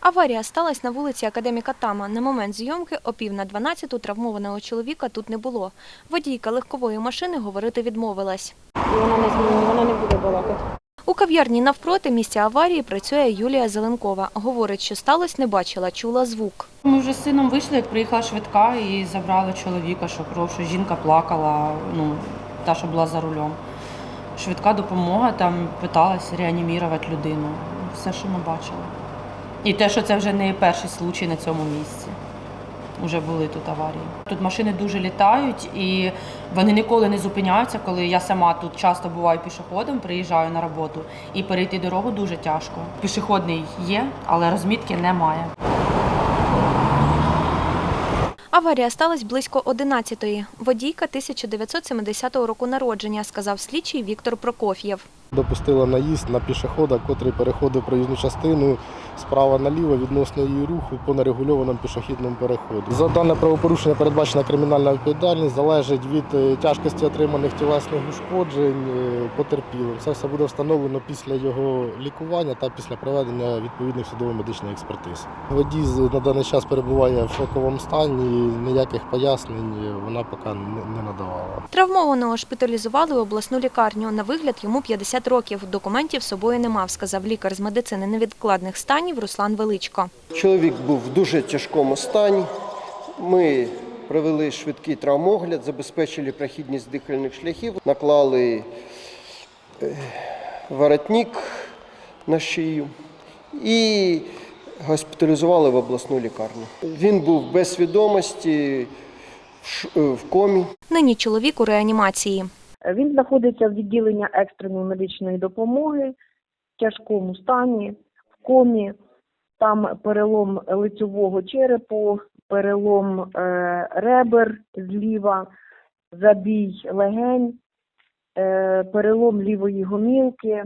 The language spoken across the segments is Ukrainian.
Аварія сталася на вулиці Академіка Тама. На момент зйомки о пів на 12 травмованого чоловіка тут не було. Водійка легкової машини говорити відмовилась. Вона не змінює, вона не буде балакати. У кав'ярні навпроти місця аварії працює Юлія Зеленкова. Говорить, що сталося, не бачила, чула звук. Ми вже з сином вийшли, як приїхала швидка і забрали чоловіка, що кров, що жінка плакала, ну, та, що була за рулем. Швидка допомога там питалась реанімувати людину. Все, що ми бачили. І те, що це вже не перший случай на цьому місці. Уже були тут аварії. Тут машини дуже літають і вони ніколи не зупиняються, коли я сама тут часто буваю пішоходом, приїжджаю на роботу, і перейти дорогу дуже тяжко. Пішохідний є, але розмітки немає. Аварія сталася близько 11-ї. Водійка 1970 року народження, сказав слідчий Віктор Прокоф'єв. Допустила наїзд на пішохода, котрий переходив проїзну частину справа наліво відносно її руху по нерегульованому пішохідному переходу. За дане правопорушення передбачена кримінальна відповідальність, залежить від е, тяжкості отриманих тілесних ушкоджень е, потерпілим. Це все буде встановлено після його лікування та після проведення відповідних судово-медичних експертиз. Водій на даний час перебуває в шоковому стані, ніяких пояснень вона поки не надавала. Травмованого шпиталізували у обласну лікарню. На вигляд йому 50 років. Документів з собою не мав, сказав лікар з медицини невідкладних станів Руслан Величко. Чоловік був в дуже тяжкому стані. Ми провели швидкий травмогляд, забезпечили прохідність дихальних шляхів, наклали е, воротник на шию і госпіталізували в обласну лікарню. Він був без свідомості, в е, в комі. Нині чоловік у реанімації. Він знаходиться в відділенні екстреної медичної допомоги в тяжкому стані, в комі. Там перелом лицьового черепу, перелом е, ребер зліва, забій легень, е, перелом лівої гомілки.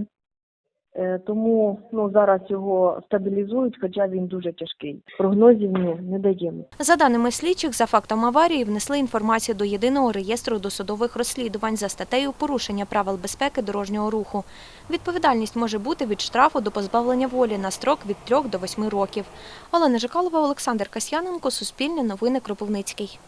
Е, тому ну, зараз його стабілізують, хоча він дуже тяжкий. Прогнозів ні, не даємо. За даними слідчих, за фактом аварії внесли інформацію до єдиного реєстру досудових розслідувань за статтею порушення правил безпеки дорожнього руху. Відповідальність може бути від штрафу до позбавлення волі на строк від 3 до 8 років. Олена Жикалова, Олександр Касьяненко, Суспільне новини Кропивницький.